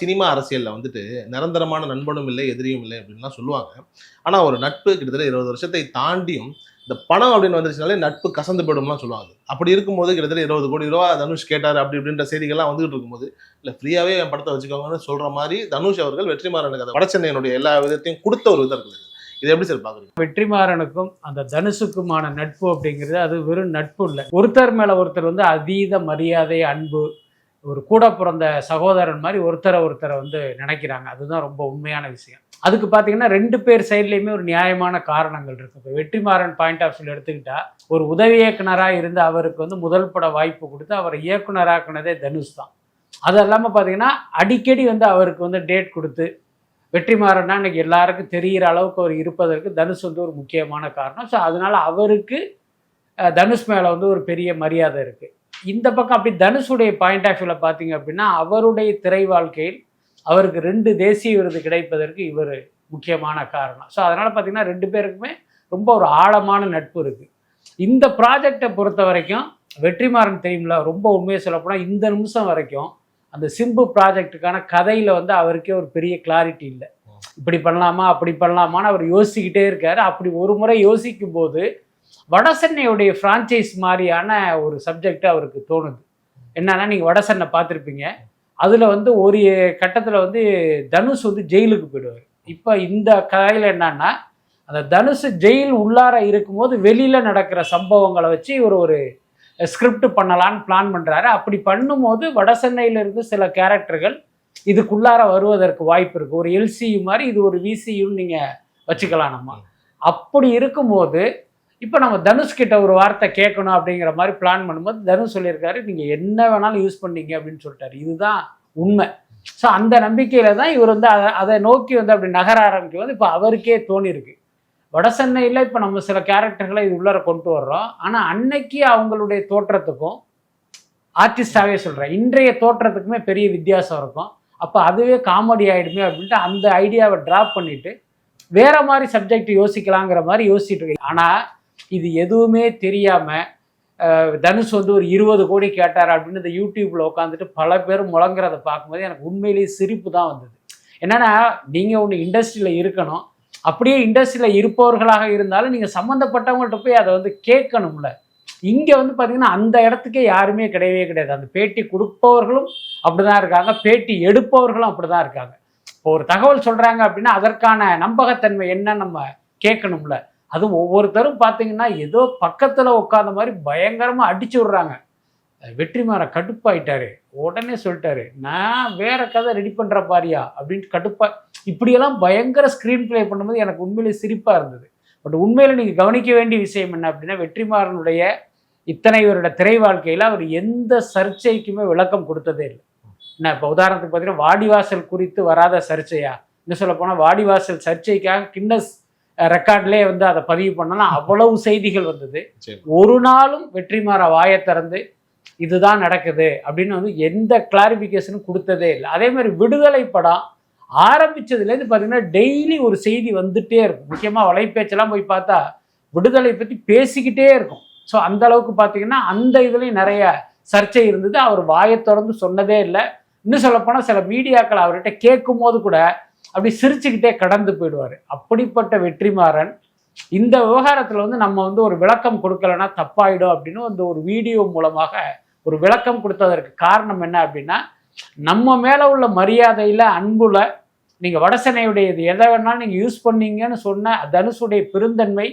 Cinema அரசியலில் வந்துட்டு நிரந்தரமான நண்பனும் இல்லை எதிரியும் இல்லை அப்படின்லாம் சொல்லுவாங்க. ஆனால் ஒரு நட்பு கிட்டத்தட்ட இருபது வருஷத்தை தாண்டியும் இந்த பணம் அப்படின்னு வந்துருச்சுனாலே நட்பு கசந்து போயிடும்லாம் சொல்லுவாங்க. அப்படி இருக்கும்போது கிட்டத்தட்ட இருபது கோடி ரூபா தனுஷ் கேட்டார் அப்படி இப்படின்ற செய்திகள்லாம் வந்துகிட்டு இருக்கும்போது இல்லை ஃப்ரீயாகவே என் படத்தை வச்சுக்கோங்கன்னு சொல்கிற மாதிரி தனுஷ் அவர்கள் வெற்றிமாறனுக்கு அந்த வடச்சென்னையினுடைய எல்லா விதத்தையும் கொடுத்த ஒரு விதம் இருக்குது. இது எப்படி சார் பார்க்குறீங்க? வெற்றிமாறனுக்கும் அந்த தனுஷுக்குமான நட்பு அப்படிங்கிறது அது வெறும் நட்பு இல்லை. ஒருத்தர் மேலே ஒருத்தர் வந்து அதீத மரியாதை அன்பு ஒரு கூட பிறந்த சகோதரன் மாதிரி ஒருத்தரை ஒருத்தரை வந்து நினைக்கிறாங்க. அதுதான் ரொம்ப உண்மையான விஷயம். அதுக்கு பார்த்தீங்கன்னா ரெண்டு பேர் சைட்லேயுமே ஒரு நியாயமான காரணங்கள் இருக்கு. இப்போ வெற்றிமாறன் பாயிண்ட் ஆஃப் வியூ எடுத்துக்கிட்டா ஒரு உதவி இயக்குனராக இருந்து அவருக்கு வந்து முதல் பட வாய்ப்பு கொடுத்து அவரை இயக்குனராக்குனதே தனுஷ் தான். அது இல்லாமல் பார்த்தீங்கன்னா அடிக்கடி வந்து அவருக்கு வந்து டேட் கொடுத்து வெற்றிமாறன்னா இன்னைக்கு எல்லாருக்கும் தெரிகிற அளவுக்கு அவர் இருப்பதற்கு தனுஷ் வந்து ஒரு முக்கியமான காரணம். ஸோ அதனால் அவருக்கு தனுஷ் மேலே வந்து ஒரு பெரிய மரியாதை இருக்குது இந்த பக்கம் அப்படி தனுஷுடைய பாயிண்ட் ஆஃப் வியூவில் பார்த்தீங்க அப்படின்னா அவருடைய திரை வாழ்க்கையில் அவருக்கு ரெண்டு தேசிய விருது கிடைப்பதற்கு இவர் முக்கியமான காரணம். ஸோ அதனால் பார்த்தீங்கன்னா ரெண்டு பேருக்குமே ரொம்ப ஒரு ஆழமான நட்பு இருக்குது இந்த ப்ராஜெக்டை பொறுத்த வரைக்கும் வெற்றிமாறன் தெரியும்ல ரொம்ப உண்மையை சொல்லப்போனால் இந்த நிமிஷம் வரைக்கும் அந்த சிம்பு ப்ராஜெக்ட்டுக்கான கதையில் வந்து அவருக்கே ஒரு பெரிய கிளாரிட்டி இல்லை. இப்படி பண்ணலாமா அப்படி பண்ணலாமான்னு அவர் யோசிச்சுக்கிட்டே இருக்காரு. அப்படி ஒரு முறை யோசிக்கும் போது வடசென்னையுடைய ஃப்ரான்ச்சைஸ் மாதிரியான ஒரு சப்ஜெக்ட் அவருக்கு தோணுது. என்னன்னா நீங்கள் வடசென்னை பார்த்துருப்பீங்க. அதில் வந்து ஒரு கட்டத்தில் வந்து தனுஷ் வந்து ஜெயிலுக்கு போயிடுவார். இப்போ இந்த கதையில் என்னன்னா அந்த தனுஷ் ஜெயில் உள்ளார இருக்கும்போது வெளியில் நடக்கிற சம்பவங்களை வச்சு இவர் ஒரு ஸ்கிரிப்ட் பண்ணலான்னு பிளான் பண்ணுறாரு அப்படி பண்ணும்போது வடசென்னையிலிருந்து சில கேரக்டர்கள் இதுக்குள்ளார வருவதற்கு வாய்ப்பு இருக்குது ஒரு எல்சியு மாதிரி இது ஒரு விசியுன்னு நீங்கள் வச்சுக்கலாம் நம்ம. அப்படி இருக்கும்போது இப்போ நம்ம தனுஷ் கிட்ட ஒரு வார்த்தை கேட்கணும் அப்படிங்கிற மாதிரி பிளான் பண்ணும்போது தனுஷ் சொல்லியிருக்காரு நீங்கள் என்ன வேணாலும் யூஸ் பண்ணீங்க அப்படின்னு சொல்லிட்டாரு. இதுதான் உண்மை. ஸோ அந்த நம்பிக்கையில தான் இவர் வந்து அதை அதை நோக்கி வந்து அப்படி நகர ஆரம்பிக்கும் போது இப்போ அவருக்கே தோணியிருக்கு. வடசென்னையில் இப்போ நம்ம சில கேரக்டர்களை இது உள்ளார கொண்டு வர்றோம். ஆனால் அன்னைக்கு அவங்களுடைய தோற்றத்துக்கும் ஆர்டிஸ்டாகவே சொல்கிறேன் இன்றைய தோற்றத்துக்குமே பெரிய வித்தியாசம் இருக்கும். அப்போ அதுவே காமெடி ஆகிடுமே அப்படின்ட்டு அந்த ஐடியாவை ட்ராப் பண்ணிவிட்டு வேற மாதிரி சப்ஜெக்ட் யோசிக்கலாங்கிற மாதிரி யோசிச்சுட்டு இருக்கு ஆனால் இது எதுவுமே தெரியாமல் தனுஷ் வந்து ஒரு இருபது கோடி கேட்டார் அப்படின்னு இந்த யூடியூப்பில் உட்காந்துட்டு பல பேர் முழங்குறத பார்க்கும்போது எனக்கு உண்மையிலேயே சிரிப்பு தான் வந்தது. என்னென்னா நீங்கள் ஒன்று இண்டஸ்ட்ரியில் இருக்கணும். அப்படியே இண்டஸ்ட்ரியில் இருப்பவர்களாக இருந்தாலும் நீங்கள் சம்மந்தப்பட்டவங்கள்ட்ட போய் அதை வந்து கேட்கணும்ல. இங்கே வந்து பார்த்தீங்கன்னா அந்த இடத்துக்கே யாருமே கிடையவே கிடையாது. அந்த பேட்டி கொடுப்பவர்களும் அப்படிதான் இருக்காங்க. பேட்டி எடுப்பவர்களும் அப்படிதான் இருக்காங்க. இப்போ ஒரு தகவல் சொல்கிறாங்க அப்படின்னா அதற்கான நம்பகத்தன்மை என்ன நம்ம கேட்கணும்ல. அதுவும் ஒவ்வொருத்தரும் பார்த்தீங்கன்னா ஏதோ பக்கத்தில் உட்காந்த மாதிரி பயங்கரமாக அடிச்சு விட்றாங்க. வெற்றிமாற கடுப்பாயிட்டாரு. உடனே சொல்லிட்டாரு நான் வேற கதை ரெடி பண்ணுற பாரியா? அப்படின்ட்டு கடுப்பா இப்படியெல்லாம் பயங்கர ஸ்க்ரீன் ப்ளே பண்ணும்போது எனக்கு உண்மையிலேயே சிரிப்பாக இருந்தது. பட் உண்மையில் நீங்கள் கவனிக்க வேண்டிய விஷயம் என்ன அப்படின்னா வெற்றிமாறனுடைய இத்தனை இவரோட திரை வாழ்க்கையில் அவர் எந்த சர்ச்சைக்குமே விளக்கம் கொடுத்ததே இல்லை. என்ன இப்போ உதாரணத்துக்கு பார்த்தீங்கன்னா வாடிவாசல் குறித்து வராத சர்ச்சையா? இன்னும் சொல்ல போனால் வாடிவாசல் சர்ச்சைக்காக கின்னஸ் ரெக்கார்ட்லேயே வந்து அதை பதிவு பண்ணலாம் அவ்வளவு செய்திகள் வந்தது. ஒரு நாளும் வெற்றிமாற வாயை திறந்து இதுதான் நடக்குது அப்படின்னு வந்து எந்த கிளாரிஃபிகேஷனும் கொடுத்ததே இல்லை. அதே மாதிரி விடுதலை படம் ஆரம்பிச்சதுலேருந்து பார்த்தீங்கன்னா டெய்லி ஒரு செய்தி வந்துட்டே இருக்கும். முக்கியமாக வலைப்பேச்செல்லாம் போய் பார்த்தா விடுதலை பற்றி பேசிக்கிட்டே இருக்கும். ஸோ அந்த அளவுக்கு பார்த்தீங்கன்னா அந்த இதுலேயும் நிறைய சர்ச்சை இருந்தது. அவர் வாயை திறந்து சொன்னதே இல்லை. இன்னும் சொல்லப்போனால் சில மீடியாக்கள் அவர்கிட்ட கேட்கும் போது கூட அப்படி சிரிச்சுக்கிட்டே கடந்து போயிடுவார். அப்படிப்பட்ட வெற்றிமாறன் இந்த விவகாரத்தில் வந்து நம்ம வந்து ஒரு விளக்கம் கொடுக்கலன்னா தப்பாயிடும் அப்படின்னு அந்த ஒரு வீடியோ மூலமாக ஒரு விளக்கம் கொடுத்ததற்கு காரணம் என்ன அப்படின்னா நம்ம மேலே உள்ள மரியாதையில் அன்புல நீங்கள் வடசென்னையுடைய இது எதை வேணாலும் நீங்கள் யூஸ் பண்ணீங்கன்னு சொன்ன தனுஷுடைய பெருந்தன்மை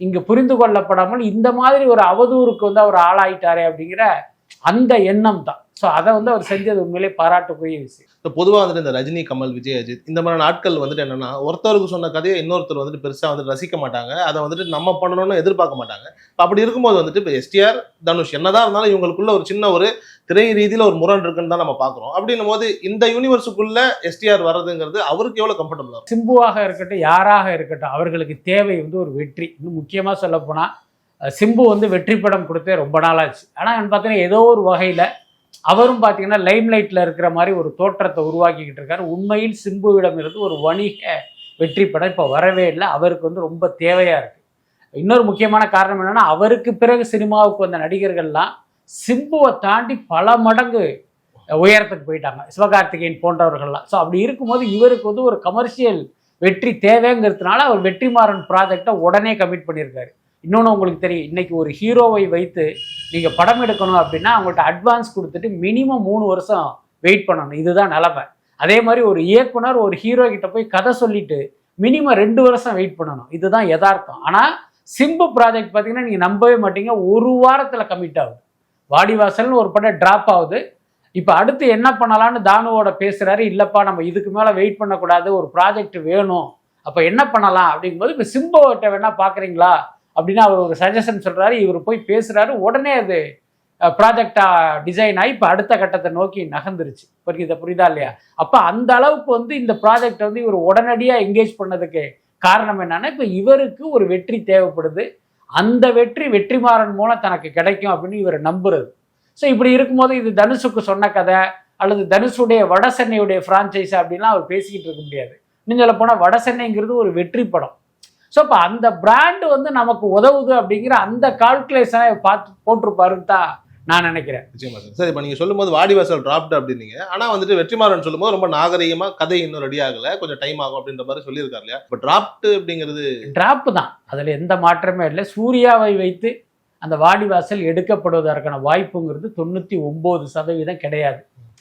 இங்கே புரிந்து கொள்ளப்படாமல் இந்த மாதிரி ஒரு அவதூறுக்கு வந்து அவர் ஆளாயிட்டாரே அப்படிங்கிற அந்த எண்ணம் தான். ஸோ அதை வந்து அவர் செஞ்சது உண்மையிலே பாராட்டுக்குரிய விஷயம். இப்போ பொதுவாக வந்துட்டு இந்த ரஜினி கமல் விஜய் அஜித் இந்த மாதிரியான ஆட்கள் வந்துட்டு என்னன்னா ஒருத்தருக்கு சொன்ன கதையை இன்னொருத்தர் வந்துட்டு பெருசாக வந்துட்டு ரசிக்க மாட்டாங்க. அதை வந்துட்டு நம்ம பண்ணணும்னு எதிர்பார்க்க மாட்டாங்க. இப்போ அப்படி இருக்கும்போது வந்துட்டு இப்போ எஸ்டிஆர் தனுஷ் என்னதான் இருந்தாலும் இவங்களுக்குள்ள ஒரு சின்ன ஒரு திரை ரீதியில் ஒரு முரண் இருக்குன்னு தான் நம்ம பார்க்குறோம். அப்படின்னும் போது இந்த யூனிவர்ஸுக்குள்ள எஸ்டிஆர் வர்றதுங்கிறது அவருக்கு எவ்வளோ கம்ஃபர்டபுளாக சிம்புவாக இருக்கட்டும் யாராக இருக்கட்டும் அவர்களுக்கு தேவை வந்து ஒரு வெற்றி. இன்னும் முக்கியமாக சொல்லப்போனால் சிம்பு வந்து வெற்றி படம் கொடுத்தே ரொம்ப நாளாச்சு ஆனால் பார்த்தீங்கன்னா ஏதோ ஒரு வகையில் அவரும் பார்த்தீங்கன்னா லைம் லைட்டில் இருக்கிற மாதிரி ஒரு தோற்றத்தை உருவாக்கிக்கிட்டு இருக்காரு. உண்மையில் சிம்புவிடம் இருந்து ஒரு வணிக வெற்றி படம் இப்போ வரவே இல்லை. அவருக்கு வந்து ரொம்ப தேவையாக இருக்குது இன்னொரு முக்கியமான காரணம் என்னென்னா அவருக்கு பிறகு சினிமாவுக்கு வந்த நடிகர்கள்லாம் சிம்புவை தாண்டி பல மடங்கு உயரத்துக்கு போயிட்டாங்க. சிவகார்த்திகேயன் போன்றவர்கள்லாம். ஸோ அப்படி இருக்கும்போது இவருக்கு வந்து ஒரு கமர்ஷியல் வெற்றி தேவைங்கிறதுனால அவர் வெற்றிமாறன் ப்ராஜெக்டை உடனே கமிட் பண்ணியிருக்காரு. இன்னொன்று உங்களுக்கு தெரியும். இன்னைக்கு ஒரு ஹீரோவை வைத்து நீங்கள் படம் எடுக்கணும் அப்படின்னா அவங்கள்ட்ட அட்வான்ஸ் கொடுத்துட்டு மினிமம் மூணு வருஷம் வெயிட் பண்ணணும். இதுதான் நிலமை. அதே மாதிரி ஒரு இயக்குனர் ஒரு ஹீரோ கிட்ட போய் கதை சொல்லிட்டு மினிமம் ரெண்டு வருஷம் வெயிட் பண்ணணும். இதுதான் யதார்த்தம். ஆனால் சிம்பு ப்ராஜெக்ட் பார்த்தீங்கன்னா நீங்கள் நம்பவே மாட்டீங்க. ஒரு வாரத்தில் கமிட் ஆகுது. வாடிவாசல்னு ஒரு படம் ட்ராப் ஆகுது. இப்போ அடுத்து என்ன பண்ணலான்னு தானுவோட பேசுகிறாரு இல்லைப்பா நம்ம இதுக்கு மேலே வெயிட் பண்ணக்கூடாது. ஒரு ப்ராஜெக்ட் வேணும். அப்போ என்ன பண்ணலாம் அப்படிங்கும்போது இப்போ சிம்புவிட்ட வேணா பார்க்குறீங்களா அப்படின்னு அவர் ஒரு சஜஷன் சொல்கிறாரு இவர் போய் பேசுகிறாரு உடனே அது ப்ராஜெக்டாக டிசைன் ஆகி இப்போ அடுத்த கட்டத்தை நோக்கி நகர்ந்துருச்சு. இதை புரியுதா இல்லையா? அப்போ அந்த அளவுக்கு வந்து இந்த ப்ராஜெக்ட் வந்து இவர் உடனடியாக என்கேஜ் பண்ணதுக்கு காரணம் என்னன்னா இப்போ இவருக்கு ஒரு வெற்றி தேவைப்படுது. அந்த வெற்றி வெற்றிமாறன் மூலம் தனக்கு கிடைக்கும் அப்படின்னு இவர் நம்புறது. ஸோ இப்படி இருக்கும்போது இது தனுஷுக்கு சொன்ன கதை அல்லது தனுஷுடைய வட சென்னையுடைய ஃப்ரான்ச்சைஸ் அப்படின்லாம் அவர் பேசிக்கிட்டு இருக்க முடியாது. இன்னும் சொல்ல போனால் வட சென்னைங்கிறது ஒரு வெற்றி படம். ஸோ இப்போ அந்த பிராண்டு வந்து நமக்கு உதவுது அப்படிங்கிற அந்த கால்குலேஷனை பார்த்து போட்டிருப்பாருன்னு தான் நான் நினைக்கிறேன். நிச்சயமா சார். சரி இப்போ நீங்கள் சொல்லும்போது வாடிவாசல் டிராப்ட் அப்படின்னீங்க. ஆனால் வந்துட்டு வெற்றிமாறன் சொல்லும்போது ரொம்ப நாகரீகமாக கதை இன்னும் ரெடி ஆகல. கொஞ்சம் டைம் ஆகும் அப்படின்ற மாதிரி சொல்லியிருக்காரு இல்லையா? இப்போ டிராப்ட் அப்படிங்கிறது டிராப் தான். அதில் எந்த மாற்றமே இல்லை. சூர்யாவை வைத்து அந்த வாடிவாசல் எடுக்கப்படுவதற்கான வாய்ப்புங்கிறது தொண்ணூற்றி ஒம்பது சதவீதம் கிடையாது.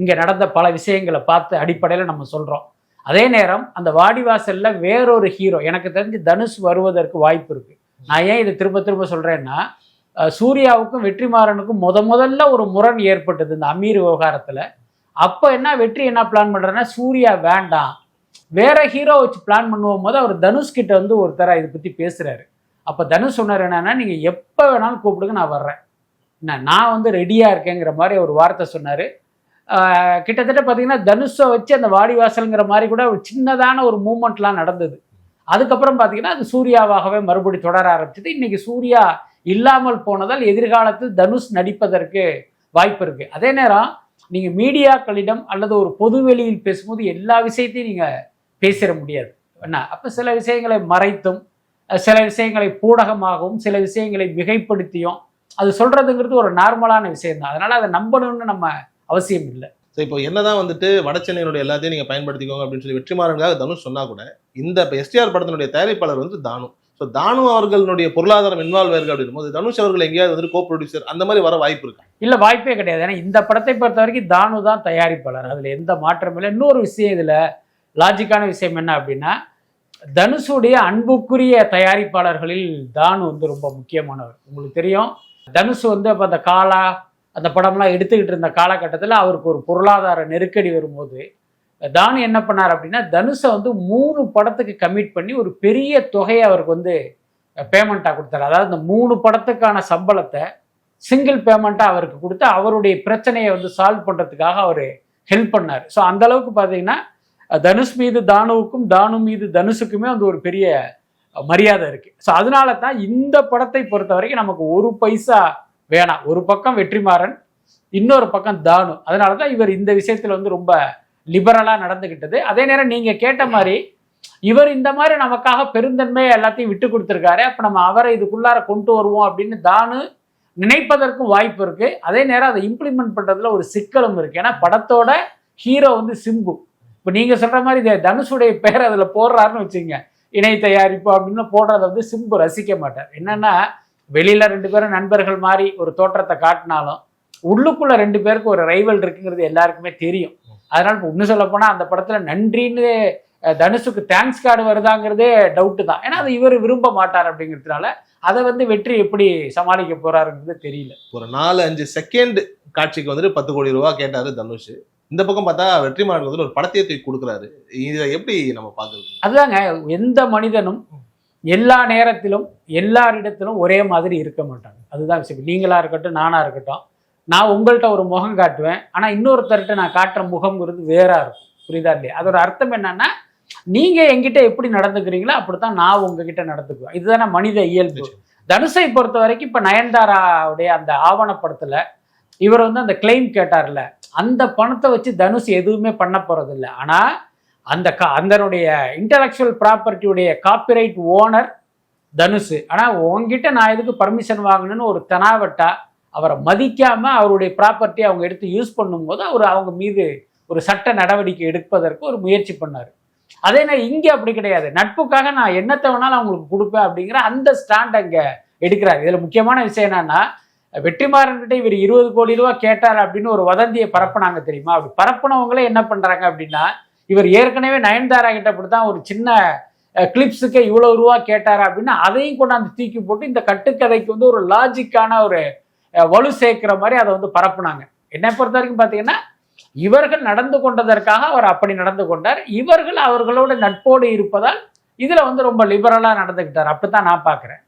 இங்கே நடந்த பல விஷயங்களை பார்த்து அடிப்படையில் நம்ம சொல்கிறோம் அதே நேரம் அந்த வாடிவாசலில் வேறொரு ஹீரோ எனக்கு தெரிஞ்சு தனுஷ் வருவதற்கு வாய்ப்பு இருக்குது நான் ஏன் இதை திரும்ப திரும்ப சொல்கிறேன்னா சூர்யாவுக்கும் வெற்றிமாறனுக்கும் முத முதல்ல ஒரு முரண் ஏற்பட்டது இந்த அமீர் விவகாரத்தில். அப்போ என்ன வெற்றி என்ன பிளான் பண்ணுறேன்னா சூர்யா வேண்டாம். வேற ஹீரோ வச்சு பிளான் பண்ணுவோம் போது அவர் தனுஷ் கிட்ட வந்து ஒருத்தர இதை பற்றி பேசுகிறாரு அப்போ தனுஷ் சொன்னார் என்னன்னா நீங்கள் எப்போ வேணாலும் கூப்பிடுங்க நான் வர்றேன். என்ன நான் வந்து ரெடியாக இருக்கேங்கிற மாதிரி ஒரு வார்த்தை சொன்னார். கிட்டத்தட்ட பார்த்தீங்கன்னா தனுஷை வச்சு அந்த வாடிவாசல்ங்கிற மாதிரி கூட ஒரு சின்னதான ஒரு மூமெண்ட்லாம் நடந்தது. அதுக்கப்புறம் பார்த்தீங்கன்னா அது சூர்யாவாகவே மறுபடி தொடர ஆரம்பிச்சது. இன்னைக்கு சூர்யா இல்லாமல் போனதால் எதிர்காலத்தில் தனுஷ் நடிப்பதற்கு வாய்ப்பு இருக்குது அதே நேரம் நீங்கள் மீடியாக்களிடம் அல்லது ஒரு பொது வெளியில் பேசும்போது எல்லா விஷயத்தையும் நீங்கள் பேசிட முடியாது. என்ன? அப்போ சில விஷயங்களை மறைத்தும் சில விஷயங்களை பூடகமாகவும் சில விஷயங்களை மிகைப்படுத்தியும் அது சொல்கிறதுங்கிறது ஒரு நார்மலான விஷயம் தான் அதை நம்பணும்னு நம்ம அவசியம் இல்லை. ஸோ இப்போ என்னதான் வந்துட்டு வடசென்னையினுடைய எல்லாத்தையும் நீங்கள் பயன்படுத்திக்கோங்க அப்படின்னு சொல்லி வெற்றிமாறனுக்காக தனுஷ் சொன்னா கூட இந்த இப்போ எஸ்டிஆர் படத்தினுடைய தயாரிப்பாளர் வந்து தானு. ஸோ தானு அவர்களுடைய பொருளாதாரம் இன்வால்வ் ஆயிருக்கு அப்படின்னும் போது தனுஷ் அவர்கள் எங்கேயாவது வந்து கோ ப்ரொடியூசர் அந்த மாதிரி வர வாய்ப்பு இருக்கு? இல்லை வாய்ப்பே கிடையாது. ஏன்னா இந்த படத்தை பொறுத்த வரைக்கும் தானு தான் தயாரிப்பாளர். அதில் எந்த மாற்றமும் இல்லை. இன்னொரு விஷயம் இதில் லாஜிக்கான விஷயம் என்ன அப்படின்னா தனுஷுடைய அன்புக்குரிய தயாரிப்பாளர்களில் தானு வந்து ரொம்ப முக்கியமானவர். உங்களுக்கு தெரியும். தனுஷ் வந்து அப்போ அந்த காலா அந்த படம்லாம் எடுத்துக்கிட்டு இருந்த காலகட்டத்தில் அவருக்கு ஒரு பொருளாதார நெருக்கடி வரும்போது தானு என்ன பண்ணார் அப்படின்னா தனுஷை வந்து மூணு படத்துக்கு கமிட் பண்ணி ஒரு பெரிய தொகையை அவருக்கு வந்து பேமெண்ட்டாக கொடுத்தாரு. அதாவது இந்த மூணு படத்துக்கான சம்பளத்தை சிங்கிள் பேமெண்ட்டாக அவருக்கு கொடுத்து அவருடைய பிரச்சனையை வந்து சால்வ் பண்ணுறதுக்காக அவர் ஹெல்ப் பண்ணார். ஸோ அந்த அளவுக்கு பார்த்தீங்கன்னா தனுஷ் மீது தானுவுக்கும் தானு மீது தனுஷுக்குமே வந்து ஒரு பெரிய மரியாதை இருக்குது ஸோ அதனால தான் இந்த படத்தை பொறுத்த வரைக்கும் நமக்கு ஒரு பைசா வேணாம். ஒரு பக்கம் வெற்றிமாறன் இன்னொரு பக்கம் தானு. அதனால தான் இவர் இந்த விஷயத்தில் வந்து ரொம்ப லிபரலாக நடந்துக்கிட்டது அதே நேரம் நீங்கள் கேட்ட மாதிரி இவர் இந்த மாதிரி நமக்காக பெருந்தன்மையை எல்லாத்தையும் விட்டு கொடுத்துருக்காரு. அப்போ நம்ம அவரை இதுக்குள்ளார கொண்டு வருவோம் அப்படின்னு தானு நினைப்பதற்கும் வாய்ப்பு இருக்கு. அதே நேரம் அதை இம்ப்ளிமெண்ட் பண்ணுறதுல ஒரு சிக்கலும் இருக்கு. ஏன்னா படத்தோட ஹீரோ வந்து சிம்பு. இப்போ நீங்கள் சொல்கிற மாதிரி இந்த தனுஷுடைய பேர் அதில் போடுறாருன்னு வச்சுங்க இணை தயாரிப்பு அப்படின்னு போடுறத வந்து சிம்பு ரசிக்க மாட்டார். என்னன்னா வெளியில ரெண்டு பேரும் நண்பர்கள் மாதிரி ஒரு தோற்றத்தை காட்டினாலும் உள்ளுக்குள்ள ரெண்டு பேருக்கு ஒரு ரைவல் இருக்குங்கிறது எல்லாருக்குமே தெரியும். அதனால இப்போ இன்னும் சொல்ல போனா அந்த படத்துல நன்றின்னு தனுஷுக்கு தேங்க்ஸ் கார்டு வருதாங்கிறதே டவுட்டு தான். ஏன்னா அது இவர் விரும்ப மாட்டார் அப்படிங்கிறதுனால அதை வந்து வெற்றி எப்படி சமாளிக்க போறாருங்கிறது தெரியல. ஒரு நாலு அஞ்சு செகண்ட் காட்சிக்கு வந்துட்டு பத்து கோடி ரூபா கேட்டாரு தனுஷ். இந்த பக்கம் பார்த்தா வெற்றிமாறன் வந்து ஒரு படத்தையே தூக்கி கொடுக்குறாரு. இதை எப்படி நம்ம பாக்குறது அதுதாங்க எந்த மனிதனும் எல்லா நேரத்திலும் எல்லாரிடத்திலும் ஒரே மாதிரி இருக்க மாட்டாங்க. அதுதான் விஷயம். நீங்களா இருக்கட்டும் நானா இருக்கட்டும். நான் உங்கள்கிட்ட ஒரு முகம் காட்டுவேன். ஆனா இன்னொருத்தர்கிட்ட நான் காட்டுற முகம்ங்கிறது வேறா இருக்கும். புரியுதா இல்லையா? அதோட அர்த்தம் என்னன்னா நீங்க என்கிட்ட எப்படி நடந்துக்கிறீங்களோ அப்படித்தான் நான் உங்ககிட்ட நடந்துக்குவேன். இதுதானே மனித இயல்பு. தனுஷை பொறுத்த வரைக்கும் இப்ப நயன்தாராவுடைய அந்த ஆவணப்படத்துல இவர் வந்து அந்த கிளைம் கேட்டார்ல அந்த பணத்தை வச்சு தனுஷ் எதுவுமே பண்ண போறது இல்லை ஆனா அந்த கா அதனுடைய இன்டலெக்சுவல் ப்ராப்பர்ட்டியுடைய காப்பிரைட் ஓனர் தனுஷு ஆனால் உங்ககிட்ட நான் எதுக்கு பர்மிஷன் வாங்கணும்னு ஒரு தெனாவட்டா அவரை மதிக்காமல் அவருடைய ப்ராப்பர்ட்டி அவங்க எடுத்து யூஸ் பண்ணும்போது அவர் அவங்க மீது ஒரு சட்ட நடவடிக்கை எடுப்பதற்கு ஒரு முயற்சி பண்ணார். அதே நான் இங்கே அப்படி கிடையாது. நட்புக்காக நான் என்னத்தை வேணாலும் அவங்களுக்கு கொடுப்பேன் அப்படிங்கிற அந்த ஸ்டாண்ட் அங்கே எடுக்கிறார். இதில் முக்கியமான விஷயம் என்னன்னா வெற்றிமாறன்கிட்ட இவர் இருபது கோடி ரூபா கேட்டார் அப்படின்னு ஒரு வதந்தியை பரப்புனாங்க தெரியுமா? அப்படி பரப்புனவங்களே என்ன பண்ணுறாங்க அப்படின்னா இவர் ஏற்கனவே நயன்தாரா கிட்ட அப்படித்தான் ஒரு சின்ன கிளிப்ஸுக்கு இவ்வளவு ரூபா கேட்டாரா அப்படின்னு அதையும் கொண்டாந்து தூக்கி போட்டு இந்த கட்டுக்கதைக்கு வந்து ஒரு லாஜிக்கான ஒரு வலு சேர்க்கிற மாதிரி அதை வந்து பரப்புனாங்க. என்னை பொறுத்த வரைக்கும் பார்த்தீங்கன்னா இவர்கள் நடந்து கொண்டதற்காக அவர் அப்படி நடந்து கொண்டார். இவர்கள் அவர்களோட நட்போடு இருப்பதால் இதுல வந்து ரொம்ப லிபரலாக நடந்துக்கிட்டார் அப்படித்தான் நான் பார்க்குறேன்.